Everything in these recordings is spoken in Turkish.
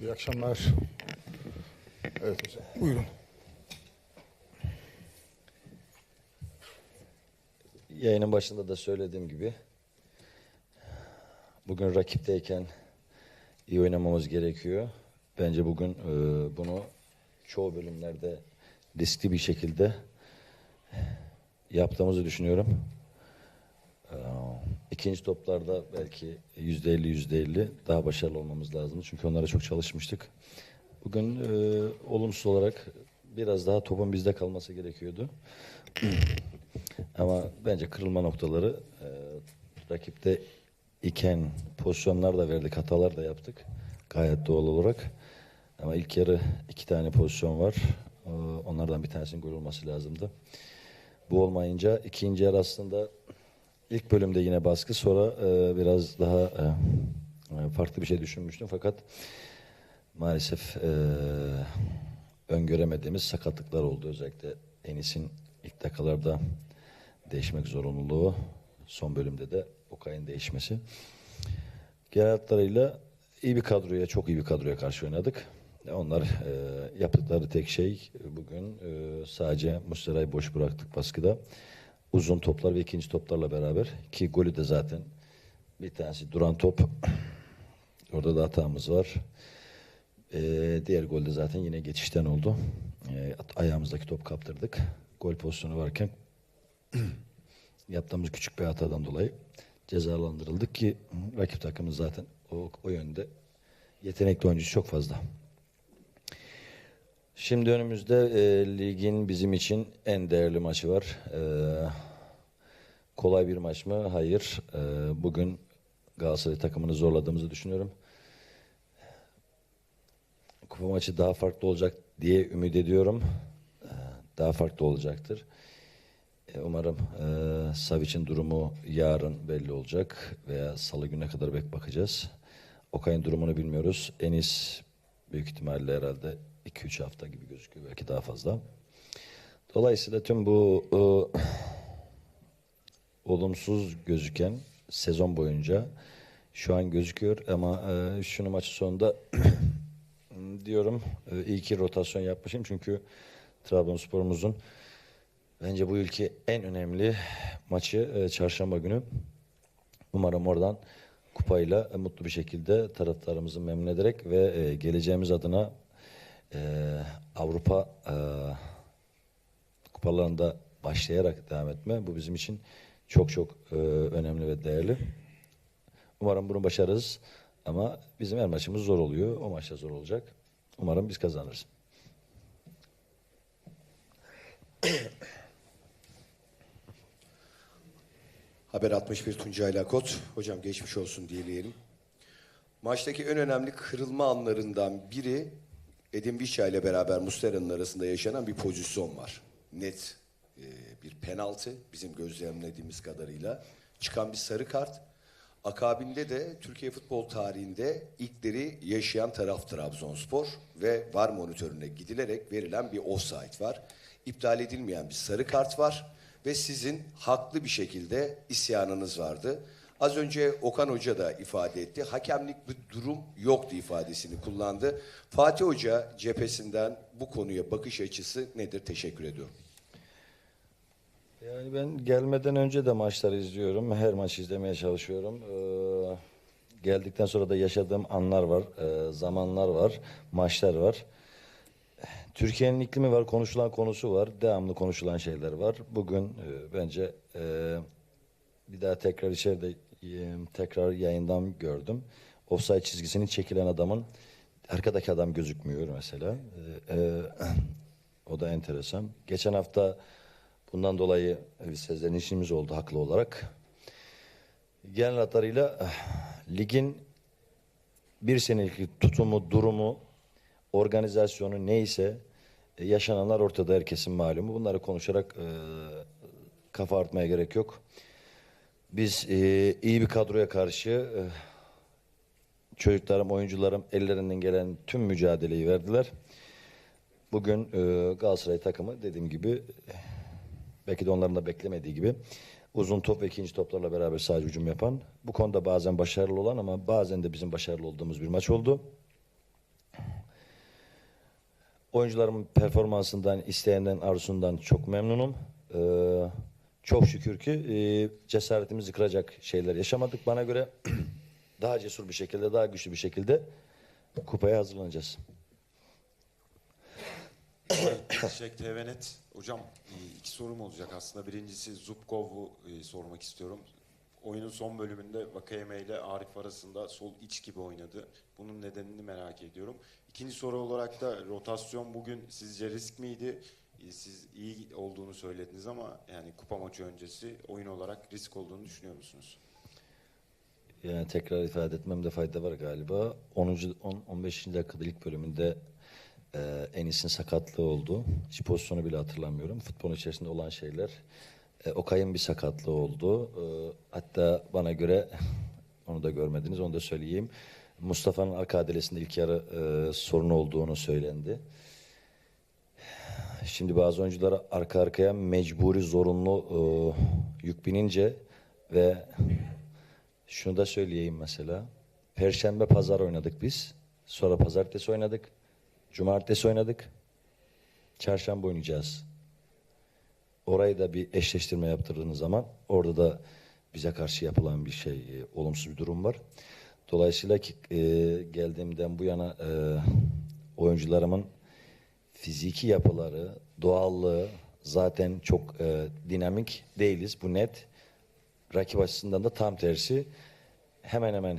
İyi akşamlar. Evet hocam. Buyurun. Yayının başında da söylediğim gibi bugün rakipteyken iyi oynamamız gerekiyor. Bence bugün e, bunu çoğu bölümlerde riskli bir şekilde yaptığımızı düşünüyorum. İkinci toplarda belki yüzde elli yüzde elli daha başarılı olmamız lazım. Çünkü onlara çok çalışmıştık. Bugün e, olumsuz olarak biraz daha topun bizde kalması gerekiyordu. Ama bence kırılma noktaları e, rakipte iken pozisyonlar da verdik, hatalar da yaptık. Gayet doğal olarak. Ama ilk yarı iki tane pozisyon var. E, onlardan bir tanesinin gol olması lazımdı. Bu olmayınca ikinci yarı aslında ilk bölümde yine baskı sonra e, biraz daha e, e, farklı bir şey düşünmüştüm fakat maalesef e, öngöremediğimiz sakatlıklar oldu özellikle Enis'in ilk dakikalarda değişmek zorunluluğu son bölümde de Okay'ın değişmesi. Genel hatlarıyla iyi bir kadroya, çok iyi bir kadroya karşı oynadık. Onlar e, yaptıkları tek şey bugün e, sadece Muslera'yı boş bıraktık baskıda. Uzun toplar ve ikinci toplarla beraber ki golü de zaten bir tanesi duran top. Orada da hatamız var. E, diğer gol de zaten yine geçişten oldu. E, ayağımızdaki top kaptırdık. Gol pozisyonu varken yaptığımız küçük bir hatadan dolayı cezalandırıldık ki rakip takımımız zaten o, o yönde yetenekli oyuncusu çok fazla. Şimdi önümüzde e, ligin bizim için en değerli maçı var. E, kolay bir maç mı? Hayır. E, bugün Galatasaray takımını zorladığımızı düşünüyorum. Kupa maçı daha farklı olacak diye ümit ediyorum. E, daha farklı olacaktır. E, Umarım e, Savic'in durumu yarın belli olacak veya salı güne kadar bek bakacağız. Okay'ın durumunu bilmiyoruz. Enis büyük ihtimalle herhalde 2-3 hafta gibi gözüküyor belki daha fazla. Dolayısıyla tüm bu e, olumsuz gözüken sezon boyunca şu an gözüküyor ama e, şunu maçı sonunda diyorum e, iyi ki rotasyon yapmışım çünkü Trabzonspor'umuzun Bence bu ülke en önemli maçı e, çarşamba günü. Umarım oradan kupayla e, mutlu bir şekilde taraftarımızı memnun ederek ve e, geleceğimiz adına e, Avrupa e, kupalarında başlayarak devam etme. Bu bizim için çok çok e, önemli ve değerli. Umarım bunu başarırız. Ama bizim her maçımız zor oluyor. O maçta zor olacak. Umarım biz kazanırız. Haber 61 Tuncay Lakot. Hocam geçmiş olsun diyelim. Maçtaki en önemli kırılma anlarından biri Edin Biçya ile beraber Muslera'nın arasında yaşanan bir pozisyon var. Net e, bir penaltı bizim gözlemlediğimiz kadarıyla. Çıkan bir sarı kart. Akabinde de Türkiye futbol tarihinde ilkleri yaşayan taraf Trabzonspor ve VAR monitörüne gidilerek verilen bir offside var. İptal edilmeyen bir sarı kart var ve sizin haklı bir şekilde isyanınız vardı. Az önce Okan Hoca da ifade etti. Hakemlik bir durum yoktu ifadesini kullandı. Fatih Hoca cephesinden bu konuya bakış açısı nedir? Teşekkür ediyorum. Yani ben gelmeden önce de maçları izliyorum. Her maç izlemeye çalışıyorum. Ee, geldikten sonra da yaşadığım anlar var, ee, zamanlar var, maçlar var. Türkiye'nin iklimi var, konuşulan konusu var, devamlı konuşulan şeyler var. Bugün e, bence e, bir daha tekrar içeride e, tekrar yayından gördüm. Offside çizgisinin çekilen adamın arkadaki adam gözükmüyor mesela. E, e, o da enteresan. Geçen hafta bundan dolayı bir sezlenişimiz oldu haklı olarak. Genel hatlarıyla eh, ligin bir senelik tutumu, durumu, organizasyonu neyse e, yaşananlar ortada herkesin malumu. Bunları konuşarak e, kafa artmaya gerek yok. Biz e, iyi bir kadroya karşı e, çocuklarım, oyuncularım ellerinden gelen tüm mücadeleyi verdiler. Bugün e, Galatasaray takımı dediğim gibi belki de onların da beklemediği gibi uzun top ve ikinci toplarla beraber sadece hücum yapan bu konuda bazen başarılı olan ama bazen de bizim başarılı olduğumuz bir maç oldu. Oyuncularımın performansından, isteğinden, arzusundan çok memnunum. Ee, çok şükür ki e, cesaretimizi kıracak şeyler yaşamadık. Bana göre daha cesur bir şekilde, daha güçlü bir şekilde kupaya hazırlanacağız. Şek TVNet. Hocam e, iki sorum olacak aslında. Birincisi Zubkov'u e, sormak istiyorum. Oyunun son bölümünde Vakayeme ile Arif arasında sol iç gibi oynadı. Bunun nedenini merak ediyorum. İkinci soru olarak da rotasyon bugün sizce risk miydi? Siz iyi olduğunu söylediniz ama yani kupa maçı öncesi oyun olarak risk olduğunu düşünüyor musunuz? Yani tekrar ifade etmemde fayda var galiba. 10. 10 15. dakikada ilk bölümünde e, Enis'in sakatlığı oldu. Hiç pozisyonu bile hatırlamıyorum. Futbolun içerisinde olan şeyler. E, Okay'ın bir sakatlığı oldu. E, hatta bana göre onu da görmediniz, onu da söyleyeyim. Mustafa'nın arka adelesinde ilk yarı e, sorun olduğunu söylendi. Şimdi bazı oyunculara arka arkaya mecburi zorunlu e, yük binince ve şunu da söyleyeyim mesela. Perşembe pazar oynadık biz. Sonra pazartesi oynadık. Cumartesi oynadık. Çarşamba oynayacağız. Orayı da bir eşleştirme yaptırdığınız zaman orada da bize karşı yapılan bir şey, e, olumsuz bir durum var. Dolayısıyla ki e, geldiğimden bu yana e, oyuncularımın fiziki yapıları, doğallığı zaten çok e, dinamik değiliz. Bu net. Rakip açısından da tam tersi. Hemen hemen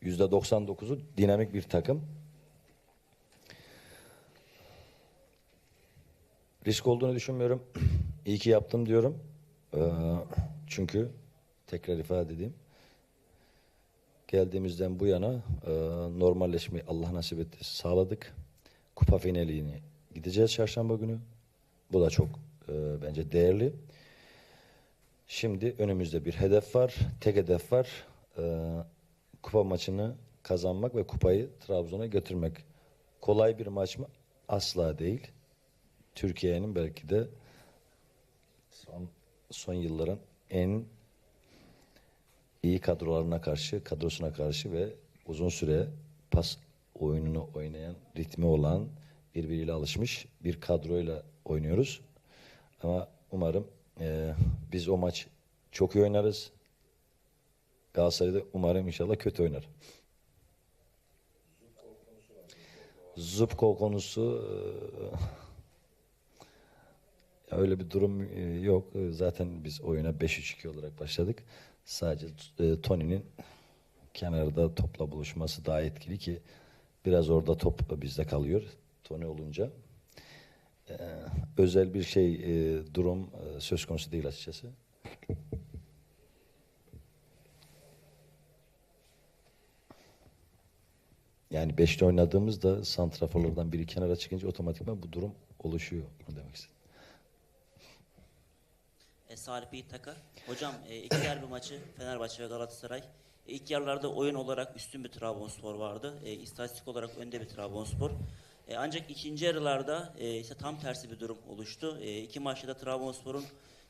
yüzde 99'u dinamik bir takım. Risk olduğunu düşünmüyorum. İyi ki yaptım diyorum. Ee, çünkü tekrar ifade edeyim. Geldiğimizden bu yana e, normalleşmeyi Allah nasip etti sağladık. Kupa finalini gideceğiz çarşamba günü. Bu da çok e, bence değerli. Şimdi önümüzde bir hedef var. Tek hedef var. Ee, kupa maçını kazanmak ve kupayı Trabzon'a götürmek. Kolay bir maç mı? Asla değil. Türkiye'nin belki de son, son yılların en iyi kadrolarına karşı, kadrosuna karşı ve uzun süre pas oyununu oynayan, ritmi olan, birbiriyle alışmış bir kadroyla oynuyoruz. Ama umarım eee, biz o maç çok iyi oynarız. Galatasaray'da umarım inşallah kötü oynar. Zubkov konusu ya öyle bir durum e, yok. E, Zaten biz oyuna 5-3-2 olarak başladık. Sadece e, Tony'nin kenarda topla buluşması daha etkili ki biraz orada top bizde kalıyor. Tony olunca e, özel bir şey e, durum e, söz konusu değil açıkçası. Yani beşli oynadığımızda santraforlardan biri kenara çıkınca otomatikman bu durum oluşuyor. Onu demek istedim. E, Salih. Hocam e, iki derbi maçı Fenerbahçe ve Galatasaray. E, ilk yarılarda oyun olarak üstün bir Trabzonspor vardı. E, istatistik olarak önde bir Trabzonspor. E, ancak ikinci yarılarda e, ise tam tersi bir durum oluştu. E, iki maçta da Trabzonspor'un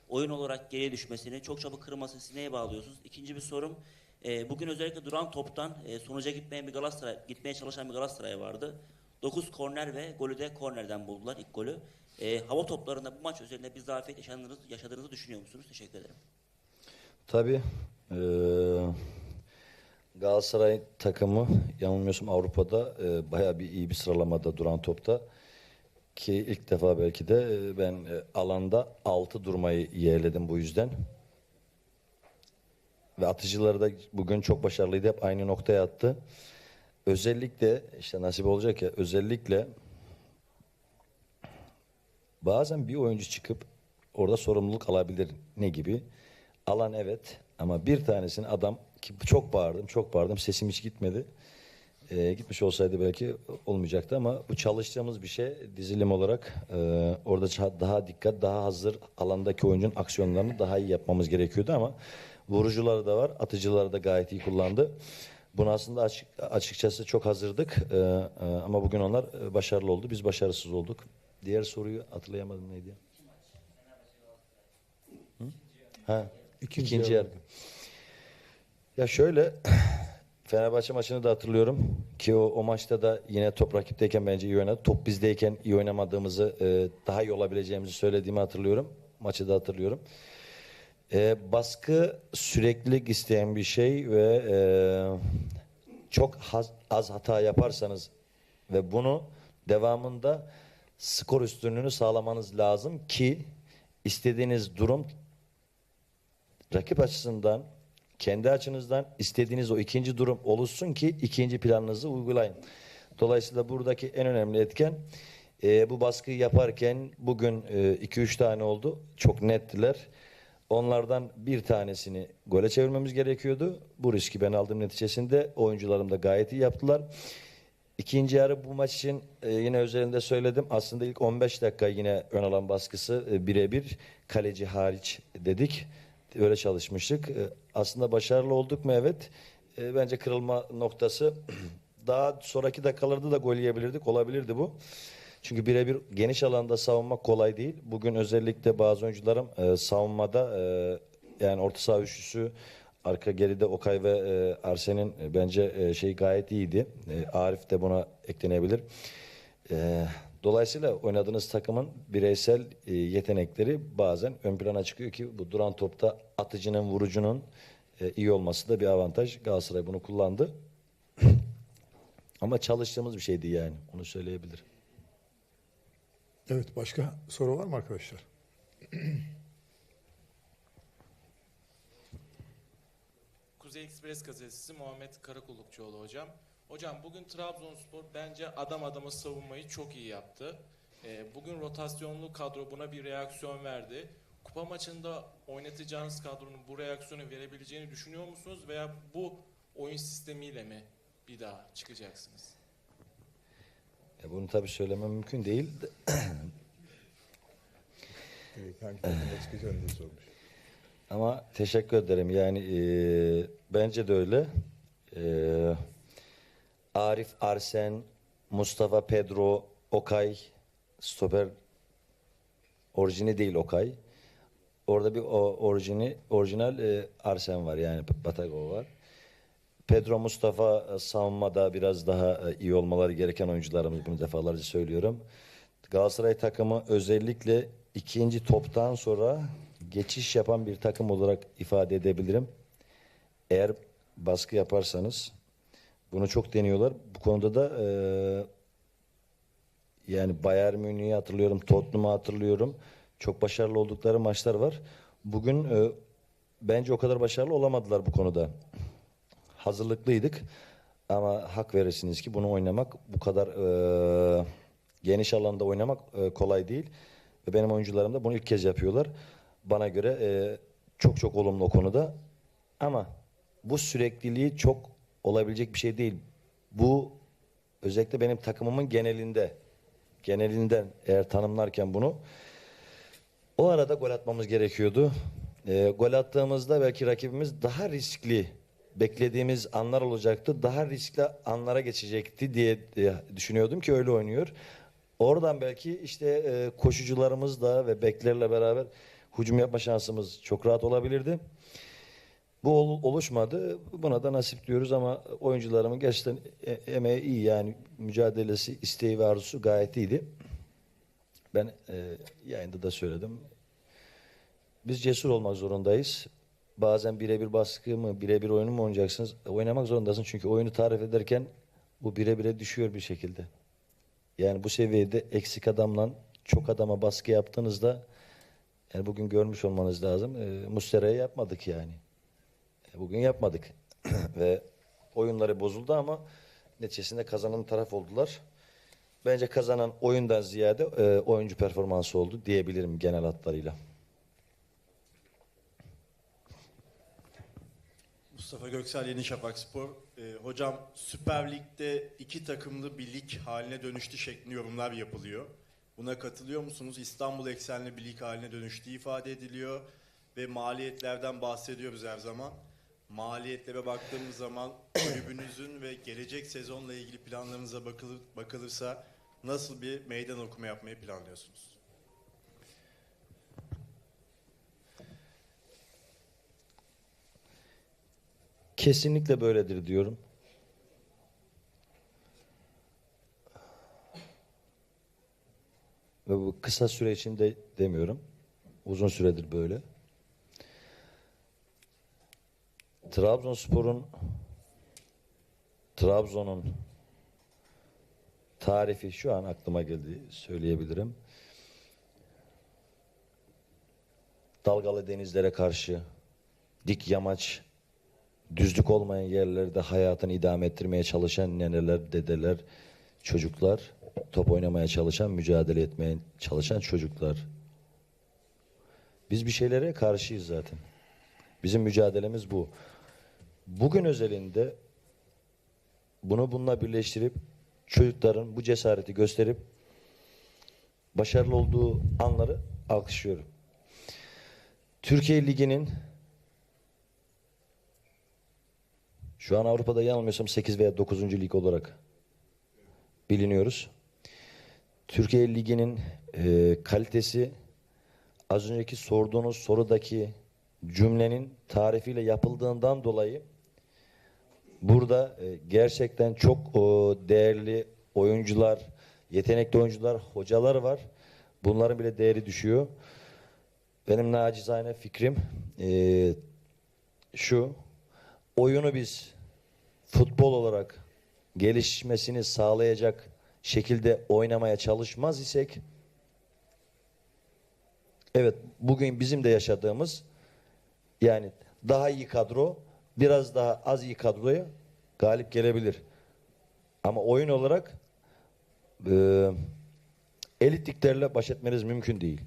oyun olarak geriye düşmesini, çok çabuk kırmasını siz neye bağlıyorsunuz? İkinci bir sorum. e, bugün özellikle duran toptan e, sonuca gitmeyen bir Galatasaray, gitmeye çalışan bir Galatasaray vardı. 9 korner ve golü de kornerden buldular ilk golü. E, hava toplarında bu maç üzerinde bir zafiyet yaşadığınızı, yaşadığınızı düşünüyor musunuz? Teşekkür ederim. Tabii. eee, Galatasaray takımı yanılmıyorsam Avrupa'da eee bayağı bir iyi bir sıralamada duran topta. Ki ilk defa belki de eee, ben eee, alanda 6 durmayı yeğledim bu yüzden. Ve atıcıları da bugün çok başarılıydı. Hep aynı noktaya attı. Özellikle işte nasip olacak ya özellikle bazen bir oyuncu çıkıp orada sorumluluk alabilir. Ne gibi? Alan evet ama bir tanesini adam ki çok bağırdım, çok bağırdım. Sesim hiç gitmedi. Ee, gitmiş olsaydı belki olmayacaktı ama bu çalıştığımız bir şey dizilim olarak e, orada daha dikkat, daha hazır alandaki oyuncunun aksiyonlarını daha iyi yapmamız gerekiyordu ama vurucuları da var, atıcıları da gayet iyi kullandı. Buna aslında açık, açıkçası çok hazırdık Ee, e, ama bugün onlar e, başarılı oldu, biz başarısız olduk. Diğer soruyu hatırlayamadım neydi? Hı? Ha, İkinci ikinci yarı. Ya şöyle Fenerbahçe maçını da hatırlıyorum ki o, o maçta da yine top rakipteyken bence iyi oynadı. Top bizdeyken iyi oynamadığımızı, e, daha iyi olabileceğimizi söylediğimi hatırlıyorum. Maçı da hatırlıyorum. E, baskı süreklilik isteyen bir şey ve e, çok haz- az hata yaparsanız ve bunu devamında skor üstünlüğünü sağlamanız lazım ki istediğiniz durum rakip açısından kendi açınızdan istediğiniz o ikinci durum oluşsun ki ikinci planınızı uygulayın. Dolayısıyla buradaki en önemli etken e, bu baskıyı yaparken bugün 2-3 tane oldu. Çok nettiler. Onlardan bir tanesini gole çevirmemiz gerekiyordu. Bu riski ben aldığım neticesinde oyuncularım da gayet iyi yaptılar. İkinci yarı bu maç için e, yine özelinde söyledim. Aslında ilk 15 dakika yine ön alan baskısı e, birebir kaleci hariç dedik. Öyle çalışmıştık. E, aslında başarılı olduk mu? Evet. E, bence kırılma noktası daha sonraki dakikalarda da gol yiyebilirdik. Olabilirdi bu. Çünkü birebir geniş alanda savunmak kolay değil. Bugün özellikle bazı oyuncularım e, savunmada e, yani orta saha üçlüsü arka geride Okay ve e, Arsen'in bence şey gayet iyiydi. Arif de buna eklenebilir. E, dolayısıyla oynadığınız takımın bireysel e, yetenekleri bazen ön plana çıkıyor ki bu duran topta atıcının, vurucunun e, iyi olması da bir avantaj. Galatasaray bunu kullandı. Ama çalıştığımız bir şeydi yani. Onu söyleyebilirim. Evet başka soru var mı arkadaşlar? Kuzey Ekspres gazetesi Muhammed Karakullukçuoğlu hocam. Hocam bugün Trabzonspor bence adam adama savunmayı çok iyi yaptı. Ee, bugün rotasyonlu kadro buna bir reaksiyon verdi. Kupa maçında oynatacağınız kadronun bu reaksiyonu verebileceğini düşünüyor musunuz? Veya bu oyun sistemiyle mi bir daha çıkacaksınız? E, bunu tabii söylemem mümkün değil. Evet, hangi takımda çıkacağını diye sormuş. Ama teşekkür ederim. Yani e, bence de öyle. E, Arif, Arsen, Mustafa, Pedro, Okay, stoper orijini değil Okay. Orada bir orijini, orijinal e, Arsen var yani Batago var. Pedro Mustafa e, savunmada biraz daha e, iyi olmaları gereken oyuncularımız bunu defalarca söylüyorum. Galatasaray takımı özellikle ikinci toptan sonra geçiş yapan bir takım olarak ifade edebilirim. Eğer baskı yaparsanız bunu çok deniyorlar. Bu konuda da e, yani Bayern Münih'i hatırlıyorum, Tottenham'ı hatırlıyorum. Çok başarılı oldukları maçlar var. Bugün e, bence o kadar başarılı olamadılar bu konuda hazırlıklıydık. Ama hak verirsiniz ki bunu oynamak bu kadar e, geniş alanda oynamak e, kolay değil. Ve benim oyuncularım da bunu ilk kez yapıyorlar. Bana göre e, çok çok olumlu o konuda. Ama bu sürekliliği çok olabilecek bir şey değil. Bu özellikle benim takımımın genelinde genelinden eğer tanımlarken bunu o arada gol atmamız gerekiyordu. E, gol attığımızda belki rakibimiz daha riskli beklediğimiz anlar olacaktı. Daha riskli anlara geçecekti diye e, düşünüyordum ki öyle oynuyor. Oradan belki işte e, koşucularımızla ve beklerle beraber hücum yapma şansımız çok rahat olabilirdi. Bu ol- oluşmadı. Buna da nasip diyoruz ama oyuncularımın gerçekten e- emeği iyi yani mücadelesi, isteği ve arzusu gayet iyiydi. Ben e, yayında da söyledim. Biz cesur olmak zorundayız. Bazen birebir baskı mı, birebir oyunu mu oynayacaksınız? E, Oynamak zorundasın çünkü oyunu tarif ederken bu bire bire düşüyor bir şekilde. Yani bu seviyede eksik adamla çok adama baskı yaptığınızda yani bugün görmüş olmanız lazım. E, Mustera'ya yapmadık yani. E, bugün yapmadık. Ve oyunları bozuldu ama neticesinde kazanan taraf oldular. Bence kazanan oyundan ziyade e, oyuncu performansı oldu diyebilirim genel hatlarıyla. Mustafa Göksel Yeni Şafak Spor. Ee, hocam Süper Lig'de iki takımlı bir lig haline dönüştü şeklinde yorumlar yapılıyor. Buna katılıyor musunuz? İstanbul eksenli bir lig haline dönüştüğü ifade ediliyor ve maliyetlerden bahsediyoruz her zaman maliyetlere baktığımız zaman kulübünüzün ve gelecek sezonla ilgili planlarınıza bakılır, bakılırsa nasıl bir meydan okuma yapmayı planlıyorsunuz? Kesinlikle böyledir diyorum. Ve bu kısa süre içinde demiyorum. Uzun süredir böyle. Trabzonspor'un Trabzon'un tarifi şu an aklıma geldi söyleyebilirim. Dalgalı denizlere karşı dik yamaç, düzlük olmayan yerlerde hayatını idame ettirmeye çalışan neneler, dedeler, çocuklar, top oynamaya çalışan, mücadele etmeye çalışan çocuklar. Biz bir şeylere karşıyız zaten. Bizim mücadelemiz bu. Bugün özelinde bunu bununla birleştirip çocukların bu cesareti gösterip başarılı olduğu anları alkışlıyorum. Türkiye Ligi'nin şu an Avrupa'da yanılmıyorsam 8 veya 9. lig olarak biliniyoruz. Türkiye Ligi'nin e, kalitesi az önceki sorduğunuz sorudaki cümlenin tarifiyle yapıldığından dolayı burada e, gerçekten çok değerli oyuncular, yetenekli oyuncular, hocalar var. Bunların bile değeri düşüyor. Benim nacizane fikrim e, şu, oyunu biz futbol olarak gelişmesini sağlayacak şekilde oynamaya çalışmaz isek, evet bugün bizim de yaşadığımız yani daha iyi kadro, biraz daha az iyi kadroya galip gelebilir. Ama oyun olarak e, elit liglerle baş etmeniz mümkün değil.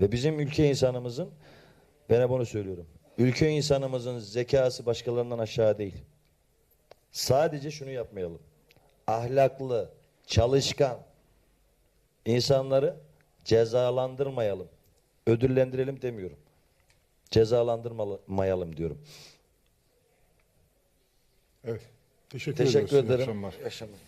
Ve bizim ülke insanımızın, ben hep onu söylüyorum. Ülke insanımızın zekası başkalarından aşağı değil. Sadece şunu yapmayalım. Ahlaklı, çalışkan insanları cezalandırmayalım. Ödüllendirelim demiyorum. Cezalandırmayalım diyorum. Evet. Teşekkür, Teşekkür ediyoruz. İyi ederim. akşamlar. İyi akşamlar.